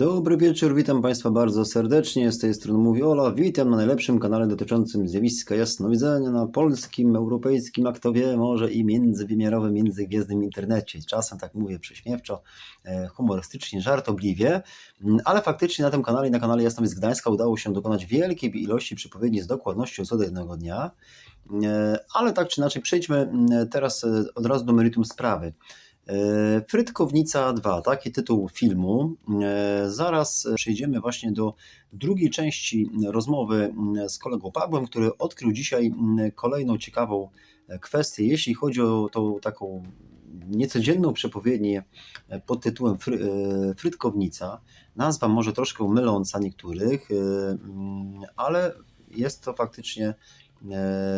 Dobry wieczór, witam Państwa bardzo serdecznie. Z tej strony mówi Ola. Witam na najlepszym kanale dotyczącym zjawiska jasnowidzenia na polskim, europejskim, a kto wie, może i międzywymiarowym, międzygwiezdnym internecie. Czasem tak mówię prześmiewczo, e, humorystycznie, żartobliwie, mm, ale faktycznie na tym kanale i na kanale Jasnowic Gdańska udało się dokonać wielkiej ilości przepowiedni z dokładnością co do jednego dnia. E, ale tak czy inaczej, przejdźmy mm, teraz e, od razu do meritum sprawy. E, Frytkownica 2, taki tytuł filmu. E, zaraz przejdziemy właśnie do drugiej części rozmowy z kolegą Pawłem, który odkrył dzisiaj kolejną ciekawą kwestię, jeśli chodzi o tą taką niecodzienną przepowiednię pod tytułem e, Frytkownica. Nazwa może troszkę myląca niektórych, ale jest to faktycznie E,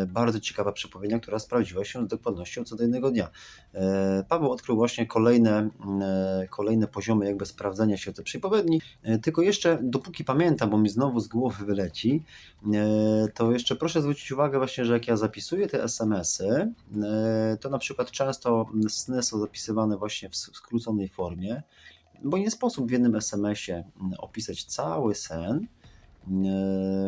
bardzo ciekawa przepowiednia, która sprawdziła się z dokładnością co do jednego dnia. E, Paweł odkrył właśnie kolejne, e, kolejne poziomy jakby sprawdzania się tej przepowiedni, tylko jeszcze dopóki pamiętam, bo mi znowu z głowy wyleci, to jeszcze proszę zwrócić uwagę właśnie, że jak ja zapisuję te SMS-y, to na przykład często sny są zapisywane właśnie w skróconej formie, bo nie sposób w jednym SMS-ie opisać cały sen, E,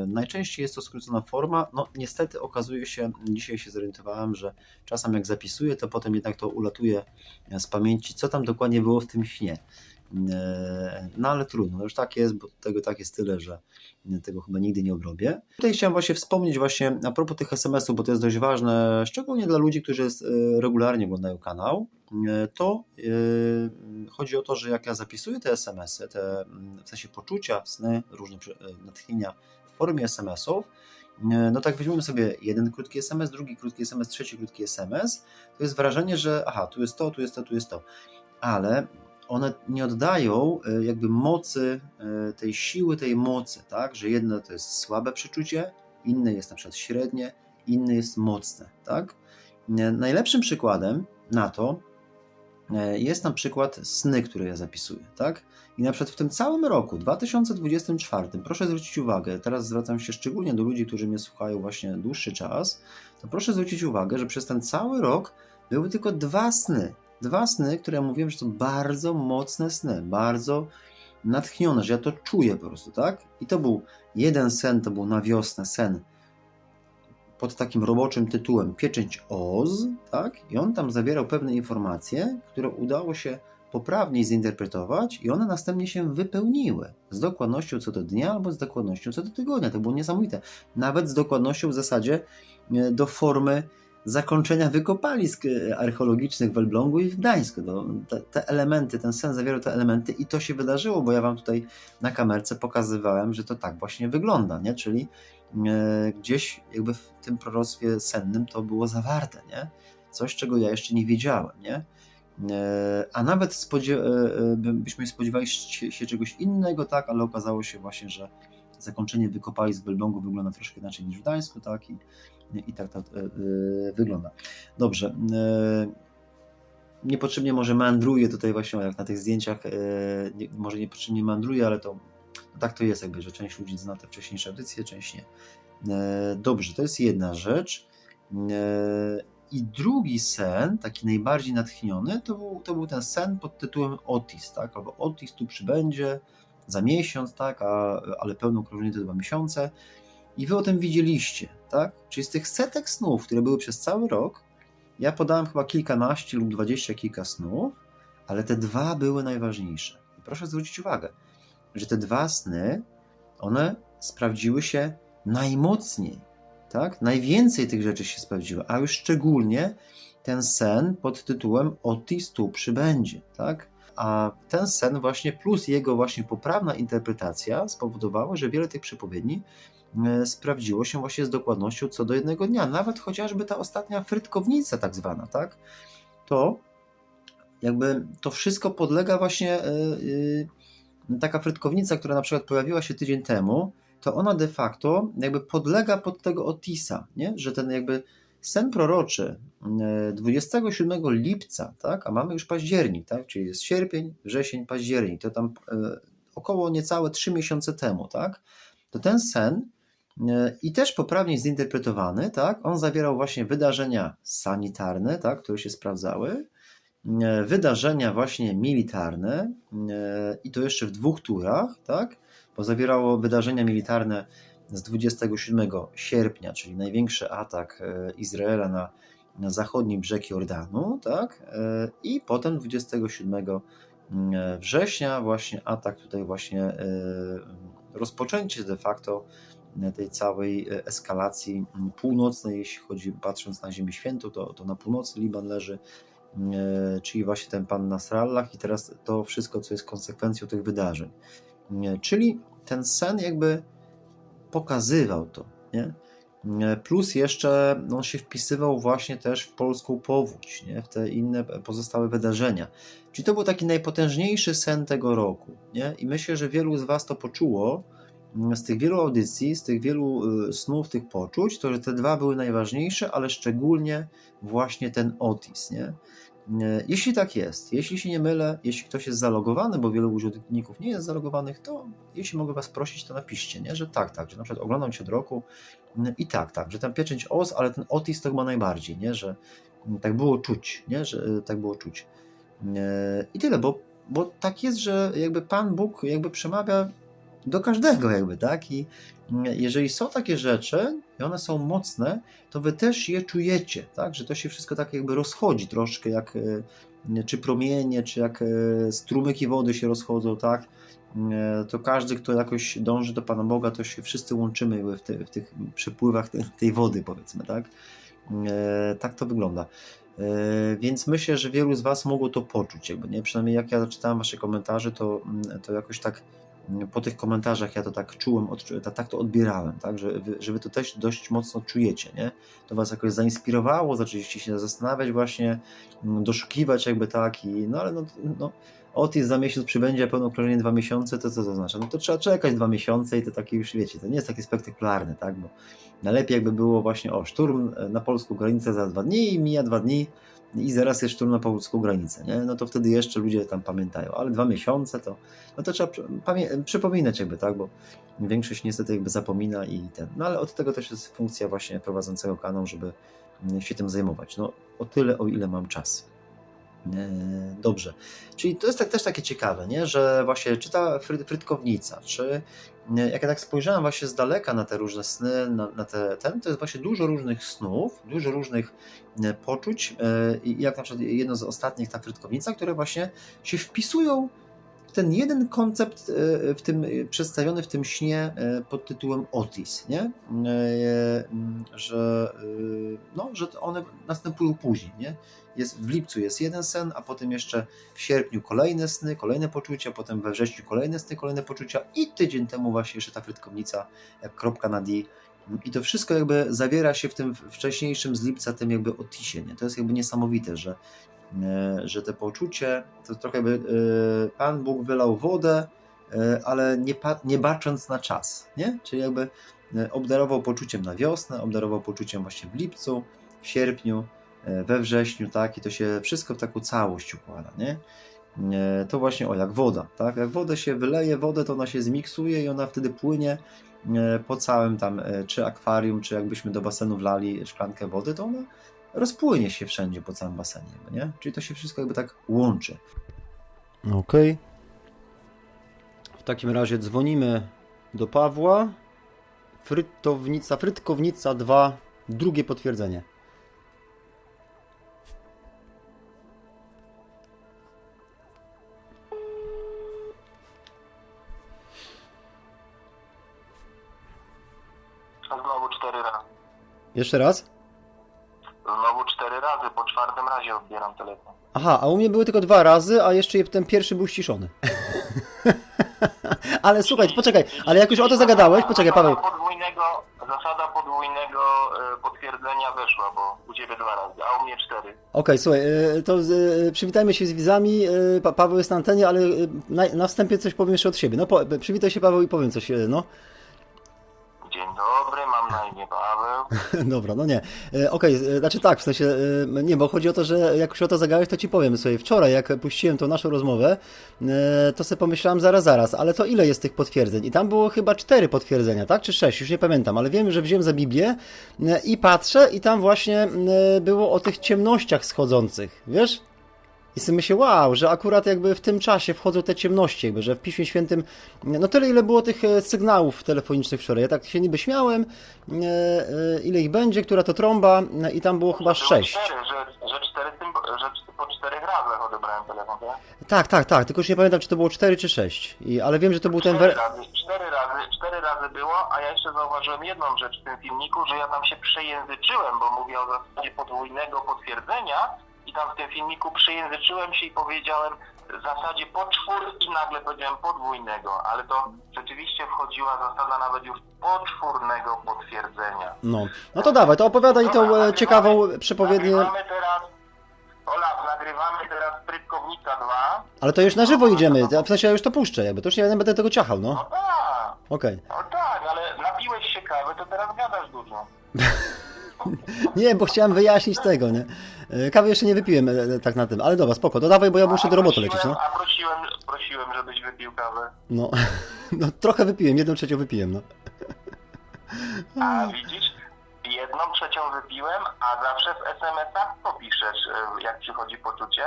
najczęściej jest to skrócona forma. No niestety okazuje się, dzisiaj się zorientowałem, że czasem jak zapisuję, to potem jednak to ulatuje z pamięci, co tam dokładnie było w tym śnie. E, no ale trudno, no już tak jest, bo tego tak jest tyle, że tego chyba nigdy nie obrobię. Tutaj chciałem właśnie wspomnieć właśnie a propos tych SMS-ów, bo to jest dość ważne, szczególnie dla ludzi, którzy e, regularnie oglądają kanał, e, to chodzi o to, że jak ja zapisuję te SMS-y, te w sensie poczucia, sny, różne natchnienia w formie SMS-ów, no tak weźmiemy sobie jeden krótki SMS, drugi krótki SMS, trzeci krótki SMS, to jest wrażenie, że aha, tu jest to, tu jest to, tu jest to. Ale one nie oddają e, jakby mocy, e, tej siły, tej mocy, tak? Że jedno to jest słabe przeczucie, inne jest na przykład średnie, inne jest mocne, tak? E, najlepszym przykładem na to jest na przykład sny, które ja zapisuję, tak? I na przykład w tym całym roku, 2024, proszę zwrócić uwagę, teraz zwracam się szczególnie do ludzi, którzy mnie słuchają właśnie dłuższy czas, to proszę zwrócić uwagę, że przez ten cały rok były tylko dwa sny, dwa sny, które mówiłem, że to bardzo mocne sny, bardzo natchnione, że ja to czuję po prostu, tak? I to był jeden sen, to był na wiosnę sen pod takim roboczym tytułem Pieczęć Oz, tak? I on tam zawierał pewne informacje, które udało się poprawnie zinterpretować i one następnie się wypełniły z dokładnością co do dnia albo z dokładnością co do tygodnia. To było niesamowite. Nawet z dokładnością w zasadzie e, do formy zakończenia wykopalisk e, archeologicznych w Elblągu i w Gdańsku. No, te, te, elementy, ten sen zawierał te elementy i to się wydarzyło, bo ja wam tutaj na kamerce pokazywałem, że to tak właśnie wygląda, nie? czyli e, gdzieś jakby w tym proroctwie sennym to było zawarte, nie? coś czego ja jeszcze nie wiedziałem. Nie? E, a nawet spodziew e, e, byśmy spodziewali się czegoś innego, tak, ale okazało się właśnie, że zakończenie wykopalisk w Elblągu wygląda troszkę inaczej niż w Gdańsku, tak, i i tak to e, wygląda. Dobrze. E, niepotrzebnie może mandruję tutaj właśnie, jak na tych zdjęciach, może niepotrzebnie mandruję, ale to tak to jest jakby, że część ludzi zna te wcześniejsze edycje, część nie. Dobrze, to jest jedna rzecz. I drugi sen, taki najbardziej natchniony, to był, to był ten sen pod tytułem Otis, tak? Albo Otis tu przybędzie za miesiąc, tak? A, ale pełne okrążenie to dwa miesiące. I wy o tym widzieliście, tak? Czyli z tych setek snów, które były przez cały rok, ja podałem chyba kilkanaście lub dwadzieścia kilka snów, ale te dwa były najważniejsze. I proszę zwrócić uwagę, że te dwa sny, one sprawdziły się najmocniej, tak? Najwięcej tych rzeczy się sprawdziło, a już szczególnie ten sen pod tytułem Otis tu przybędzie, tak? A ten sen właśnie plus jego właśnie poprawna interpretacja spowodowały, że wiele tych przepowiedni E, sprawdziło się właśnie z dokładnością co do jednego dnia. Nawet chociażby ta ostatnia frytkownica tak zwana, tak? To jakby to wszystko podlega właśnie yy, taka frytkownica, która na przykład pojawiła się tydzień temu, to ona de facto jakby podlega pod tego Otisa, nie? że ten jakby sen proroczy 27 lipca, tak? a mamy już październik, tak? czyli jest sierpień, wrzesień, październik, to tam yy, około niecałe 3 miesiące temu, tak? to ten sen E, i też poprawnie zinterpretowany, tak, on zawierał właśnie wydarzenia sanitarne, tak, które się sprawdzały, e, wydarzenia właśnie militarne e, i to jeszcze w dwóch turach, tak? Bo zawierało wydarzenia militarne z 27 sierpnia, czyli największy atak e, Izraela na, zachodni brzeg Jordanu, tak? E, I potem 27 mm, września właśnie atak tutaj właśnie e, rozpoczęcie de facto tej całej eskalacji północnej, jeśli chodzi, patrząc na Ziemię Świętą, to, to na północy Liban leży, e, czyli właśnie ten pan Nasrallah i teraz to wszystko, co jest konsekwencją tych wydarzeń. E, Czyli ten sen jakby pokazywał to, nie? E, Plus jeszcze on się wpisywał właśnie też w polską powódź, nie? w te inne pozostałe wydarzenia. Czyli to był taki najpotężniejszy sen tego roku. Nie? I myślę, że wielu z Was to poczuło, z tych wielu audycji, z tych wielu y, snów, tych poczuć, to że te dwa były najważniejsze, ale szczególnie właśnie ten Otis, nie? Y, Jeśli tak jest, jeśli się nie mylę, jeśli ktoś jest zalogowany, bo wielu użytkowników nie jest zalogowanych, to jeśli mogę Was prosić, to napiszcie, nie? że tak, tak, że na przykład oglądam Cię od roku y, i tak, tak, że ten pieczęć OS, ale ten Otis to chyba najbardziej, nie? że tak było czuć, nie? że tak było czuć. I tyle, bo, bo tak jest, że jakby Pan Bóg jakby przemawia do każdego jakby, tak? I jeżeli są takie rzeczy i one są mocne, to wy też je czujecie, tak? Że to się wszystko tak jakby rozchodzi troszkę, jak e, czy promienie, czy jak e, strumyki wody się rozchodzą, tak? E, To każdy, kto jakoś dąży do Pana Boga, to się wszyscy łączymy w, te, w tych przepływach tej, wody, powiedzmy, tak? Tak to wygląda. Więc myślę, że wielu z Was mogło to poczuć, jakby, nie? Przynajmniej jak ja czytałem Wasze komentarze, to, to jakoś tak po tych komentarzach ja to tak czułem, tak to odbierałem, tak, że, wy, że wy to też dość mocno czujecie, nie? To was jakoś zainspirowało, zaczęliście się zastanawiać właśnie, doszukiwać jakby tak i no ale no, no Otis za miesiąc przybędzie, a pełne okrążenie dwa miesiące, to co to znaczy? No to trzeba czekać dwa miesiące i to takie już wiecie, to nie jest takie spektakularne, tak, bo najlepiej jakby było właśnie o szturm na polską granicę za dwa dni i mija dwa dni, i zaraz jest szturm na polską granicę, nie? no to wtedy jeszcze ludzie tam pamiętają, ale dwa miesiące to, no to trzeba przypominać jakby, tak, bo większość niestety jakby zapomina i ten, no ale od tego też jest funkcja właśnie prowadzącego kanał, żeby się tym zajmować, no o tyle, o ile mam czas. E, dobrze. Czyli to jest tak, też takie ciekawe, nie? że właśnie czy ta frytkownica, czy jak ja tak spojrzałem właśnie z daleka na te różne sny, na, na te, ten, to jest właśnie dużo różnych snów, dużo różnych e, poczuć e, i jak na przykład jedno z ostatnich, ta frytkownica, które właśnie się wpisują ten jeden koncept w tym, przedstawiony w tym śnie pod tytułem Otis, nie? Że, no, że one następują później, nie? Jest, w lipcu jest jeden sen, a potem jeszcze w sierpniu kolejne sny, kolejne poczucia, potem we wrześniu kolejne sny, kolejne poczucia i tydzień temu właśnie jeszcze ta frytkownica jak kropka na D i to wszystko jakby zawiera się w tym wcześniejszym z lipca tym jakby Otisie, nie? To jest jakby niesamowite, że E, że te poczucie to trochę by e, Pan Bóg wylał wodę, e, ale nie, nie bacząc na czas, nie? Czyli jakby obdarował poczuciem na wiosnę, obdarował poczuciem właśnie w lipcu, w sierpniu, we wrześniu, tak? I to się wszystko w taką całość układa, nie? To właśnie o jak woda, tak? Jak wodę się wyleje, wodę to ona się zmiksuje i ona wtedy płynie po całym tam, czy akwarium, czy jakbyśmy do basenu wlali szklankę wody, to ona rozpłynie się wszędzie po całym basenie, nie? Czyli to się wszystko jakby tak łączy. Okej. Okay. W takim razie dzwonimy do Pawła. Frytownica, frytkownica 2, drugie potwierdzenie. Znowu cztery razy. Jeszcze raz? Cztery razy, po czwartym razie odbieram telefon. Aha, a u mnie były tylko dwa razy, a jeszcze ten pierwszy był ściszony. ale słuchaj, poczekaj, ale jak już o to zagadałeś, poczekaj Paweł. Zasada podwójnego, zasada podwójnego e, potwierdzenia weszła, bo u Ciebie dwa razy, a u mnie cztery. Okej, słuchaj, e, to e, przywitajmy się z widzami. Pa- Paweł jest na antenie, ale na, na wstępie coś powiem jeszcze od siebie. No, po, przywitaj się Paweł i powiem coś, no. Dobra, no nie. E, Okej, e, znaczy tak, w sensie, e, nie, bo chodzi o to, że jak już o to zagadałeś, to ci powiem sobie. Wczoraj, jak puściłem tą naszą rozmowę, to sobie pomyślałem zaraz, zaraz, ale to ile jest tych potwierdzeń? I tam było chyba cztery potwierdzenia, tak? Czy sześć? Już nie pamiętam, ale wiem, że wziąłem za Biblię i patrzę i tam właśnie było o tych ciemnościach schodzących, wiesz? I sobie myślę, wow, że akurat jakby w tym czasie wchodzą te ciemności, jakby, że w Piśmie Świętym, no tyle ile było tych e, sygnałów telefonicznych wczoraj. Ja tak się niby śmiałem, e, e, ile ich będzie, która to trąba e, i tam było chyba Było sześć. Że, że, cztery że po czterech razach odebrałem telefon, tak? Tak, tak, tak, tylko już nie pamiętam, czy to było cztery czy sześć. I, ale wiem, że to był ten... Cztery Wer... razy, cztery razy, cztery razy było, a ja jeszcze zauważyłem jedną rzecz w tym filmiku, że ja tam się przejęzyczyłem, bo mówię o zasadzie podwójnego potwierdzenia tam w tym filmiku przejęzyczyłem się i powiedziałem w zasadzie poczwór i nagle powiedziałem podwójnego, ale to rzeczywiście wchodziła zasada nawet już poczwórnego potwierdzenia. No. no to dawaj, to opowiadaj tą e, ciekawą przepowiednię, Nagrywamy teraz, Olaf, nagrywamy teraz Prytkownica 2. ale to już na żywo idziemy, ja- w sensie ja już to puszczę jakby, to już nie będę tego ciachał, No no. tak, Okej. no tak, ale napiłeś się kawy, to teraz gadasz dużo. Nie, bo chciałem wyjaśnić tego, nie? E, Kawy jeszcze nie wypiłem e, tak na tym, ale dobra, spoko, to dawaj, bo ja muszę do roboty lecieć, no. A prosiłem, prosiłem, żebyś wypił kawę. No, no trochę wypiłem, jedną trzecią wypiłem, no. A widzisz, jedną trzecią wypiłem, a zawsze w SMS-ach popiszesz, e, jak przychodzi poczucie.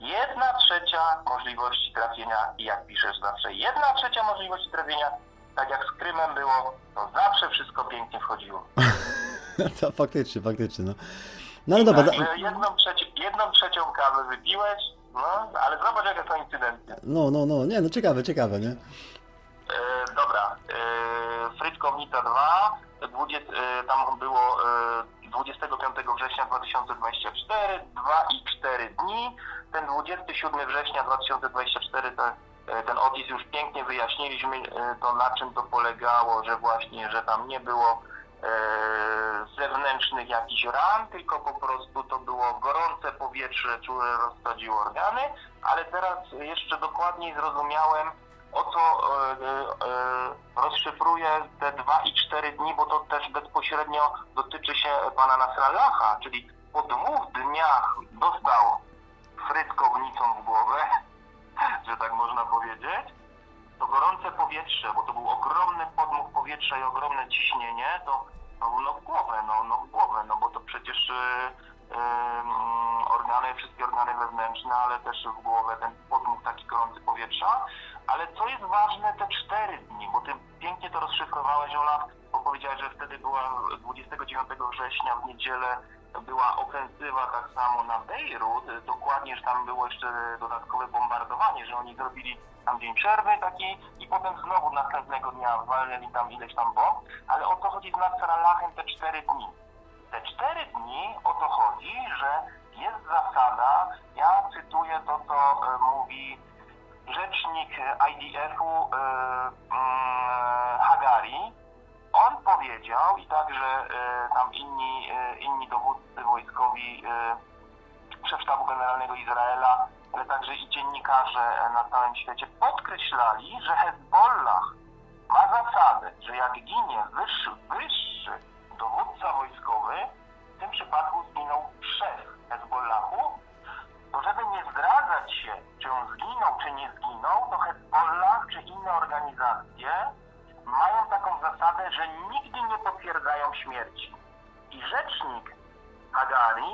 Jedna trzecia możliwości trafienia i jak piszesz zawsze jedna trzecia możliwości trafienia, tak jak z Krymem było, to zawsze wszystko pięknie wchodziło. To faktycznie, faktycznie, no. No ale dobra, da, Także jedną, trzecią, jedną trzecią kawy wypiłeś, no, ale zobacz jaka to incydencja. no, no, no, nie, no ciekawe, ciekawe, nie? E, dobra, e, Frytkownica 2, 20, e, tam było e, 25 września 2024, 2 i 4 dni. Ten 27 września 2024 to, e, ten odis już pięknie wyjaśniliśmy, e, to na czym to polegało, że właśnie, że tam nie było e, zewnętrznych jakichś ran, tylko po prostu to było gorące powietrze, które rozsadziło organy, ale teraz jeszcze dokładniej zrozumiałem, o co e, e, rozszyfruję te 2 i 4 dni, bo to też bezpośrednio dotyczy się pana Nasrallaha, czyli po dwóch dniach dostał frytkownicą w głowę, że tak można powiedzieć, to gorące powietrze, bo to był ogromny podmuch powietrza i ogromne ciśnienie, to no, no w głowę, no, no w głowę, no bo to przecież e, em, organy, wszystkie organy wewnętrzne, ale też w głowę ten podmuch taki gorący powietrza. Ale co jest ważne, te cztery dni, bo ty pięknie to rozszyfrowałeś, Olaf, bo powiedziałeś, że wtedy była 29 września w niedzielę była ofensywa tak samo na Bejrut, dokładnie, że tam było jeszcze dodatkowe bombardowanie, że oni zrobili tam dzień przerwy taki i potem znowu następnego dnia walnęli tam ileś tam bomb, ale o to chodzi z Nasrallahem te cztery dni. Te cztery dni o to chodzi, że jest zasada, ja cytuję to, co e, mówi rzecznik IDF-u e, mm, Hagari. On powiedział i także e, tam inni, e, inni wojskowi e, szef sztabu generalnego Izraela, ale także i dziennikarze e, na całym świecie podkreślali, że Hezbollah ma zasadę, że jak ginie wyższy, wyższy dowódca wojskowy, w tym przypadku zginął szef Hezbollahu, to żeby nie zdradzać się, czy on zginął, czy nie zginął, to Hezbollah czy inne organizacje mają taką zasadę, że nigdy nie potwierdzają śmierci. I rzecznik Hagari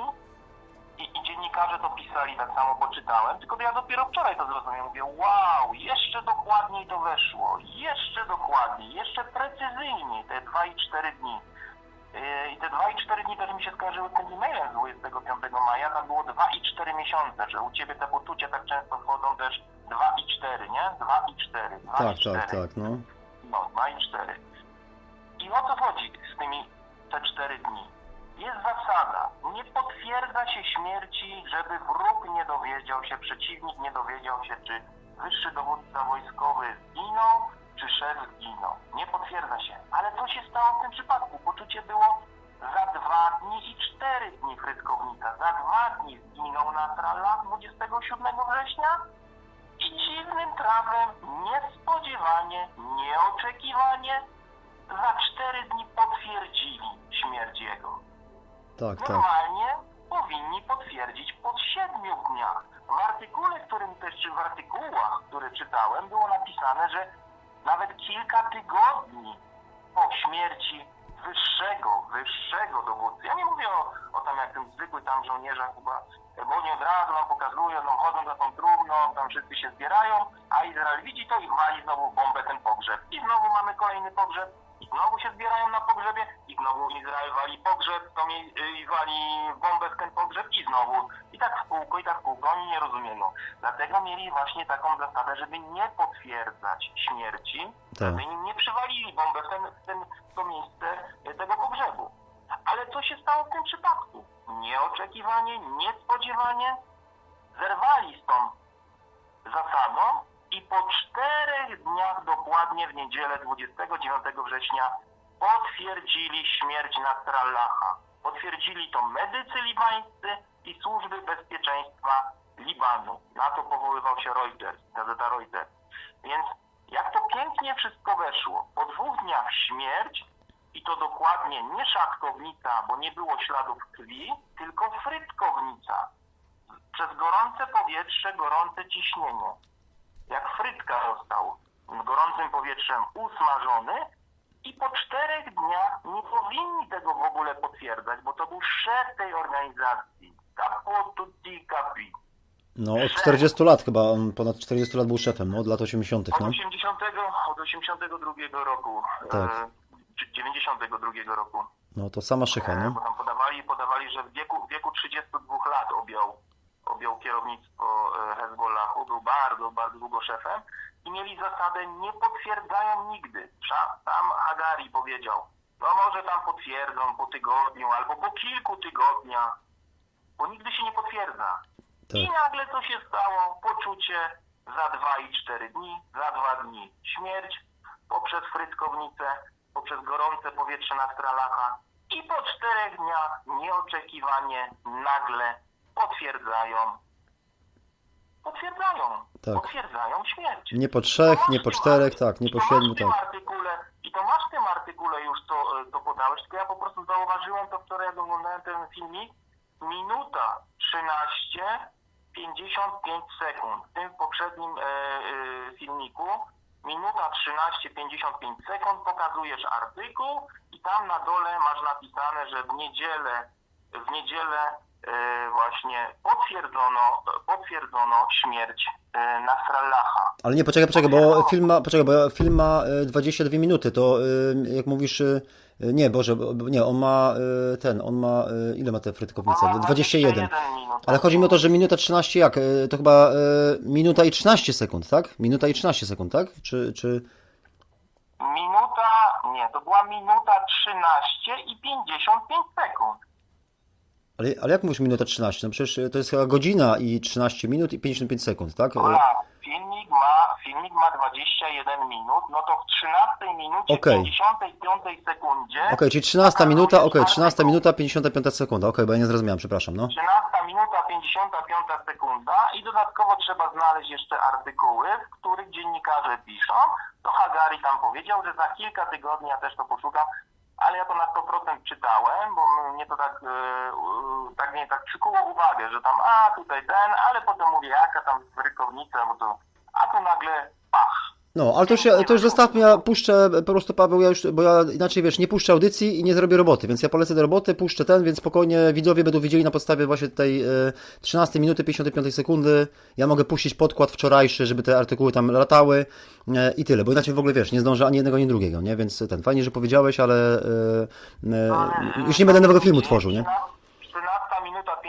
i, i dziennikarze to pisali tak samo, bo czytałem, tylko ja dopiero wczoraj to zrozumiałem. Mówię, wow, jeszcze dokładniej to weszło, jeszcze dokładniej, jeszcze precyzyjniej te 2 i 4 dni. Yy, I te 2 i 4 dni też mi się skojarzyły z tym e-mailem z 25 maja, tam było 2 i 4 miesiące, że u Ciebie te poczucia tak często wchodzą też 2 i 4, nie? 2 i 4, 2 Tak, i 4. tak, tak, no. No, 2 i 4. I o co chodzi z tymi te 4 dni? Jest zasada. Nie potwierdza się śmierci, żeby wróg nie dowiedział się, przeciwnik nie dowiedział się, czy wyższy dowódca wojskowy zginął, czy szef zginął. Nie potwierdza się. Ale co się stało w tym przypadku? Poczucie było Tak, tak. Normalnie powinni potwierdzić po siedmiu dniach. W artykule, którym też, czy w artykułach, które czytałem, było napisane, że nawet kilka tygodni po śmierci wyższego, wyższego dowódcy. Ja nie mówię o, o tam jak tym zwykły tam żołnierzach chyba, bo oni od razu nam pokazują, no chodzą za tą trumną, tam wszyscy się zbierają, a Izrael widzi to i wali znowu bombę ten pogrzeb. I znowu mamy kolejny pogrzeb, i znowu się zbierają na pogrzebie, i znowu Izrael wali pogrzeb, to mi, i wali w bombę w ten pogrzeb, i znowu. I tak w kółko, i tak w kółko, oni nie rozumieją. Dlatego mieli właśnie taką zasadę, żeby nie potwierdzać śmierci, Tak. żeby nie przywalili bombę w, ten, w, ten, w to miejsce e, tego pogrzebu. Ale co się stało w tym przypadku? Nieoczekiwanie, niespodziewanie zerwali z tą zasadą i po czterech dniach dokładnie w niedzielę 29 września potwierdzili śmierć Nasrallaha. Potwierdzili to medycy libańscy i służby bezpieczeństwa Libanu. Na to powoływał się Reuters, gazeta Reuters. Więc jak to pięknie wszystko weszło. Po dwóch dniach śmierć i to dokładnie nie szatkownica, bo nie było śladów krwi, tylko frytkownica. Przez gorące powietrze, gorące ciśnienie. Jak frytka został gorącym powietrzem usmażony i po czterech dniach nie powinni tego w ogóle potwierdzać, bo to był szef tej organizacji. Capo tutti capi. No, od 40 lat chyba, on ponad 40 lat był szefem, no, od lat 80., Od no. 80, od 82 roku, Tak. e, czy 92 roku. No, to sama szycha, E, no. Bo tam podawali, podawali, że w wieku, w wieku 32 lat objął, objął kierownictwo e, Hezbollahu, był bardzo, bardzo długo szefem i mieli zasadę nie potwierdzają nigdy. Sam Hagari powiedział, no może tam potwierdzą po tygodniu albo po kilku tygodniach, bo nigdy się nie potwierdza. I Tak. nagle co się stało? Poczucie za dwa i cztery dni, za dwa dni śmierć poprzez frytkownicę, poprzez gorące powietrze na stralacha i po czterech dniach nieoczekiwanie nagle potwierdzają potwierdzają, Tak. potwierdzają śmierć. Nie po trzech, nie po czterech, arty- tak, nie po siedmiu, tak. Artykule, I to masz w tym artykule już to, e, to podałeś, tylko ja po prostu zauważyłem to wczoraj, jak oglądałem ten filmik. Minuta 13, 55 sekund. W tym poprzednim e, e, filmiku minuta 13, 55 sekund pokazujesz artykuł i tam na dole masz napisane, że w niedzielę w niedzielę właśnie potwierdzono, potwierdzono śmierć e, Nasrallaha. Ale nie, poczekaj, poczekaj, bo film ma, poczekaj, bo film ma e, 22 minuty, to jak mówisz, y, nie, Boże, bo- bo nie, on ma y, ten, on ma, y, ile ma te frytkownice? On ma 21. 21 minut. Ale chodzi mi o to, że minuta 13 jak? To chyba minuta i 13 sekund, tak? Minuta i 13 sekund, tak? Czy, czy... Minuta, nie, to była minuta 13 i 55 sekund. Ale, ale jak mówisz minuta 13? No przecież y, to jest chyba godzina i 13 minut i 55 sekund, tak? Ola, filmik ma, filmik ma 21 minut, no to w 13 minucie, Okej. 55 sekundzie. Okej, czyli 13 minuta, okej, pokazujesz 13 artykuł. minuta, 55 sekunda, okej, bo ja nie zrozumiałem, przepraszam, no. 13 minuta, 55 sekunda i dodatkowo trzeba znaleźć jeszcze artykuły, w których dziennikarze piszą, to Hagari tam powiedział, że za kilka tygodni, ja też to poszukam, ale ja to na 100% czytałem, bo mnie to tak, e, tak mnie tak przykuło uwagę, że tam, a tutaj ten, ale potem mówię, jaka tam rykownica, bo to, a tu nagle pach. No, ale to już, ja- to już zostawmy, ja puszczę po prostu Paweł, ja już, bo ja inaczej wiesz, nie puszczę audycji i nie zrobię roboty, więc ja polecę do roboty, puszczę ten, więc spokojnie widzowie będą widzieli na podstawie właśnie tej e, 13 minuty 55 sekundy. Ja mogę puścić podkład wczorajszy, żeby te artykuły tam latały e, i tyle, bo inaczej w ogóle wiesz, nie zdążę ani jednego, ani drugiego, nie? Więc ten fajnie, że powiedziałeś, ale e, e, już nie będę nowego filmu tworzył, nie?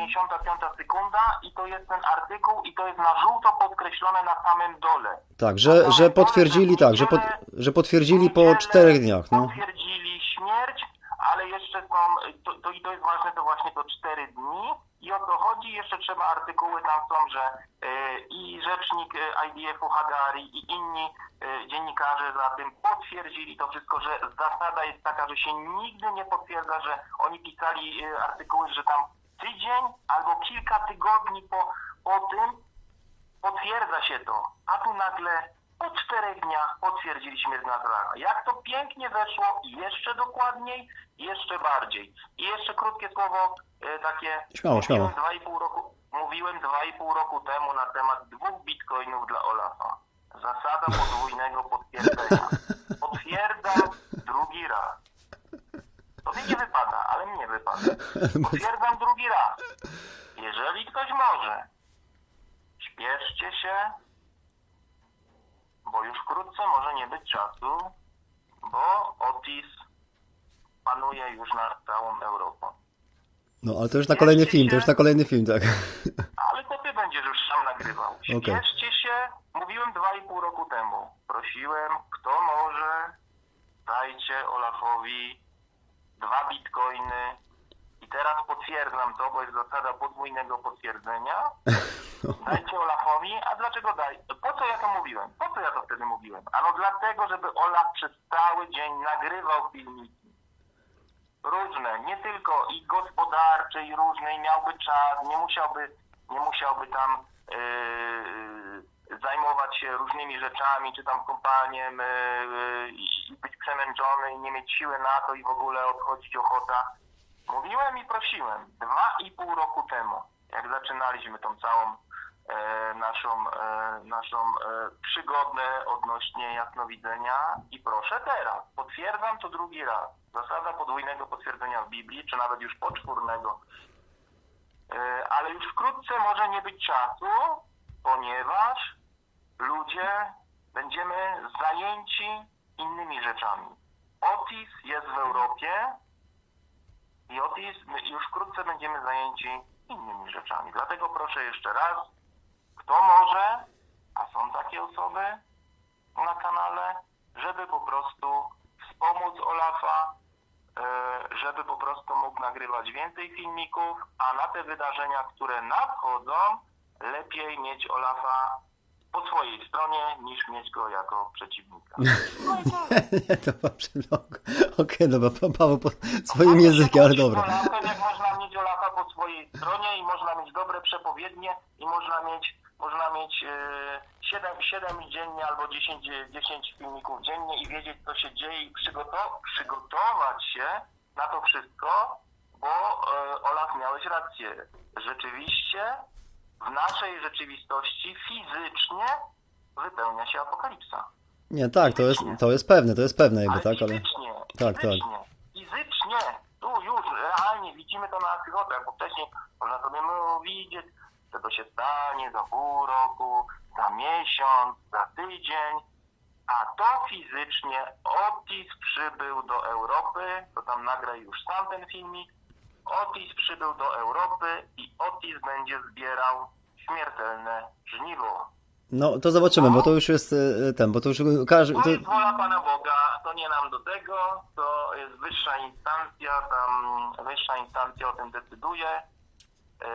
13 minuta 55 sekunda i to jest ten artykuł i to jest na żółto podkreślone na samym dole. Tak, że, że potwierdzili, tak, że, pod, że potwierdzili po czterech dniach, no. Potwierdzili śmierć, ale jeszcze są, to, to, i to jest ważne, to właśnie to cztery dni i o to chodzi, jeszcze trzeba artykuły tam są, że e, i rzecznik e, IDF-u Hagari i inni e, dziennikarze za tym potwierdzili to wszystko, że zasada jest taka, że się nigdy nie potwierdza, że oni pisali e, artykuły, że tam tydzień albo kilka tygodni po, po tym potwierdza się to, a tu nagle po czterech dniach potwierdzili śmierć Nasrallah. Jak to pięknie weszło, jeszcze dokładniej, jeszcze bardziej. I jeszcze krótkie słowo e, takie. Śmiało, śmiało. Mówiłem dwa i pół roku, mówiłem dwa i pół roku temu na temat dwóch bitcoinów dla Olafa. Zasada podwójnego potwierdzenia. Potwierdzam drugi raz. Tobie nie wypada, ale mnie wypada. Potwierdzam drugi raz. Jeżeli ktoś może, śpieszcie się, bo już wkrótce może nie być czasu, bo Otis panuje już nad całą Europą. No, ale to już na kolejny film, to już na kolejny film, tak. Ale to ty będziesz już sam nagrywał. Śpieszcie się, mówiłem dwa i pół roku temu. Prosiłem, kto może, dajcie Olafowi dwa bitcoiny. I teraz potwierdzam to, bo jest zasada podwójnego potwierdzenia. Dajcie Olafowi, a dlaczego daj? Po co ja to mówiłem? Po co ja to wtedy mówiłem? Ano dlatego, żeby Olaf przez cały dzień nagrywał filmiki. Różne, nie tylko i gospodarcze, i różne, i miałby czas, nie musiałby, nie musiałby tam yy, zajmować się różnymi rzeczami, czy tam kompaniem yy, i być przemęczony i nie mieć siły na to i w ogóle odchodzić ochota. Mówiłem i prosiłem dwa i pół roku temu, jak zaczynaliśmy tą całą e, naszą, e, naszą e, przygodę odnośnie jasnowidzenia i proszę teraz, potwierdzam to drugi raz. Zasada podwójnego potwierdzenia w Biblii, czy nawet już poczwórnego. Ale już wkrótce może nie być czasu, ponieważ ludzie będziemy zajęci innymi rzeczami. Otis jest w Europie, i Otis, już wkrótce będziemy zajęci innymi rzeczami. Dlatego proszę jeszcze raz, kto może, a są takie osoby na kanale, żeby po prostu wspomóc Olafa, e, żeby po prostu mógł nagrywać więcej filmików, a na te wydarzenia, które nadchodzą, lepiej mieć Olafa po swojej stronie, niż mieć go jako przeciwnika. No. Nie, to dobrze, no. Okej, dobra, pa- Paweł po swoim językiem, ale dobra. Jak można mieć Olafa po swojej stronie i można mieć dobre przepowiednie i można mieć można mieć e, 7, 7 dziennie albo 10, 10 filmików dziennie i wiedzieć co się dzieje i przygotow- przygotować się na to wszystko, bo e, Olaf miałeś rację. Rzeczywiście w naszej rzeczywistości fizycznie wypełnia się apokalipsa. Nie, tak, to jest, to jest pewne, to jest pewne jakby, Ale tak, ale... fizycznie, Tak, tak. fizycznie, fizycznie, tu już realnie widzimy to na naszych oczach, bo wcześniej można sobie mówić, że to się stanie za pół roku, za miesiąc, za tydzień, a to fizycznie Otis przybył do Europy, to tam nagra już sam ten filmik, Otis przybył do Europy i Otis będzie zbierał śmiertelne żniwo. No, to zobaczymy, bo to już jest e, ten, bo to już każdy... To To... jest wola Pana Boga, to nie nam do tego, to jest wyższa instancja, tam wyższa instancja o tym decyduje. Yy,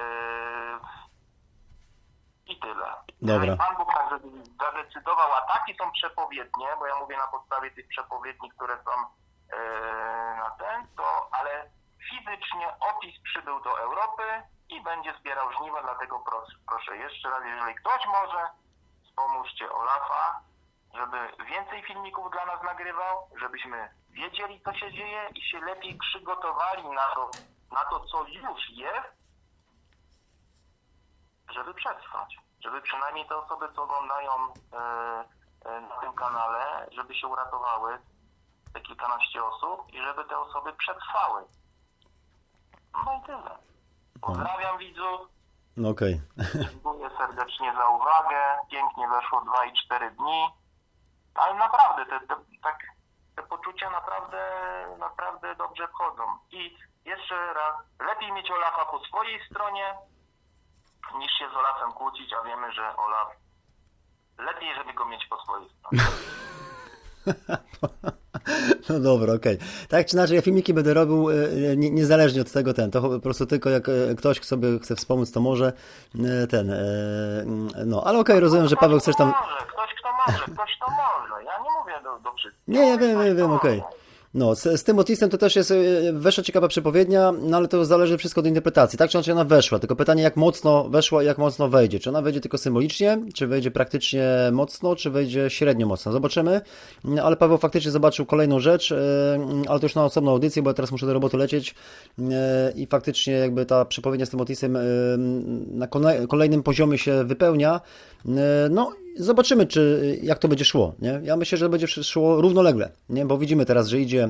I tyle. Dobra. Pan Bóg tak zadecydował, a takie są przepowiednie, bo ja mówię na podstawie tych przepowiedni, które są yy, na ten, to ale fizycznie Otis przybył do Europy i będzie zbierał żniwa, dlatego proszę, proszę jeszcze raz, jeżeli ktoś może, wspomóżcie Olafa, żeby więcej filmików dla nas nagrywał, żebyśmy wiedzieli, co się dzieje i się lepiej przygotowali na to, na to co już jest, żeby przetrwać. Żeby przynajmniej te osoby, co oglądają e, na tym kanale, żeby się uratowały, te kilkanaście osób i żeby te osoby przetrwały. No i tyle. Pozdrawiam widzów. No okej. Dziękuję serdecznie za uwagę. Pięknie weszło 2 i 4 dni. Ale naprawdę, te, te, tak, te poczucia naprawdę, naprawdę dobrze wchodzą. I jeszcze raz, lepiej mieć Olafa po swojej stronie, niż się z Olafem kłócić, a wiemy, że Olaf lepiej, żeby go mieć po swojej stronie. No dobra, okej. Tak czy inaczej, ja filmiki będę robił e, nie, niezależnie od tego ten, to po prostu tylko jak e, ktoś sobie chce wspomóc, to może e, ten, e, no, ale okej, rozumiem, że Paweł chcesz tam... Ktoś, kto może, ktoś, kto może, ktoś, kto może. Ja nie mówię do, do wszystkich. Nie, ja wiem, wiem, wiem, okej. może. No, z, z tym Otisem to też jest e, weszła ciekawa przepowiednia, no ale to zależy wszystko od interpretacji. Tak czy inaczej ona weszła, tylko pytanie jak mocno weszła i jak mocno wejdzie. Czy ona wejdzie tylko symbolicznie, czy wejdzie praktycznie mocno, czy wejdzie średnio mocno. Zobaczymy. No, Ale Paweł faktycznie zobaczył kolejną rzecz, e, ale to już na osobną audycję, bo ja teraz muszę do roboty lecieć e, i faktycznie jakby ta przepowiednia z tym Otisem na kole- kolejnym poziomie się wypełnia. No, zobaczymy, czy jak to będzie szło. Nie? Ja myślę, że będzie szło równolegle, nie? bo widzimy teraz, że idzie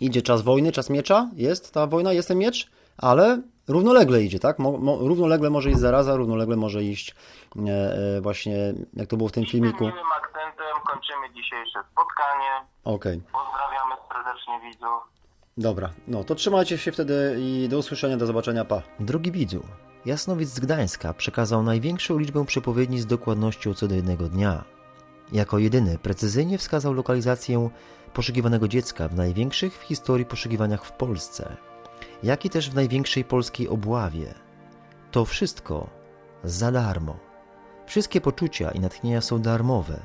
Idzie czas wojny, czas miecza, jest ta wojna, jest ten miecz, ale równolegle idzie, tak? Mo, mo, równolegle może iść zaraza, równolegle może iść e, e, właśnie, jak to było w tym filmiku. Miłym akcentem kończymy dzisiejsze spotkanie. Okej, Pozdrawiamy serdecznie widzów. dobra. No to trzymajcie się wtedy i do usłyszenia, do zobaczenia, pa. Drogi widzu, Jasnowic z Gdańska przekazał największą liczbę przepowiedni z dokładnością co do jednego dnia. Jako jedyny precyzyjnie wskazał lokalizację poszukiwanego dziecka w największych w historii poszukiwaniach w Polsce, jak i też w największej polskiej obławie. To wszystko za darmo. Wszystkie poczucia i natchnienia są darmowe,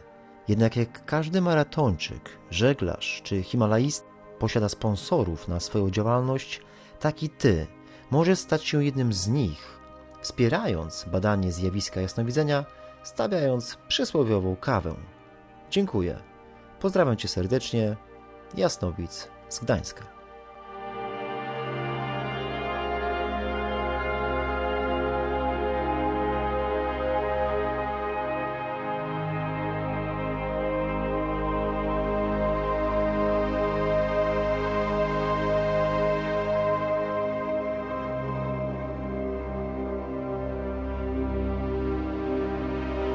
jednak jak każdy maratończyk, żeglarz czy himalaist posiada sponsorów na swoją działalność, tak i ty możesz stać się jednym z nich, wspierając badanie zjawiska jasnowidzenia, stawiając przysłowiową kawę. Dziękuję. Pozdrawiam cię serdecznie. Jasnowic z Gdańska.